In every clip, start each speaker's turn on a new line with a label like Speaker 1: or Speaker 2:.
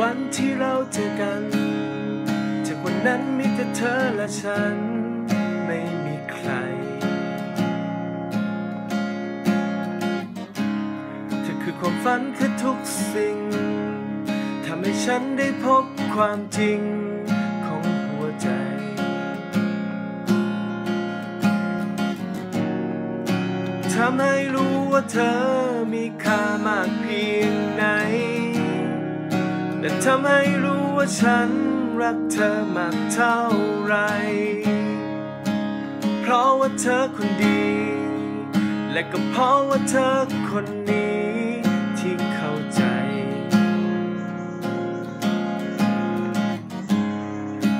Speaker 1: วันที่เราเจอกัน จากวันนั้นมีแต่เธอและฉัน ไม่มีใคร เธอคือความฝันคือทุกสิ่ง ทำให้ฉันได้พบความจริงของหัวใจทำให้รู้ว่าเธอมีค่ามากเพียง และทำให้รู้ว่าฉันรักเธอมากเท่าไร เพราะว่าเธอคนดี และก็เพราะว่าเธอคนนี้ที่เข้าใจ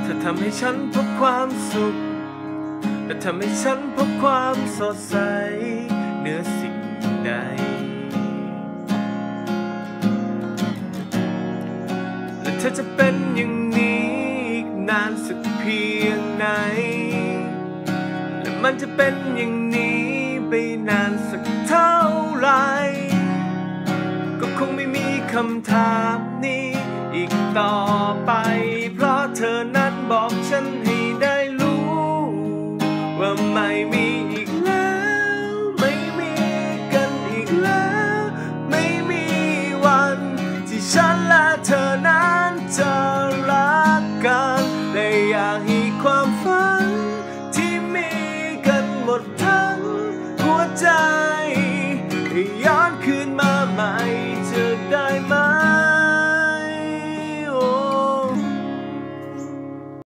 Speaker 1: เธอทำให้ฉันพบความสุข และทำให้ฉันพบความสดใสเหนือสิ่งใด อจะเป็นอย่างนี้อีกนานสักเพียงไหน และมันจะเป็นอย่างนี้ไปนานสักเท่าไหรก็คงไม่มีคำถามนี้อีกต่อ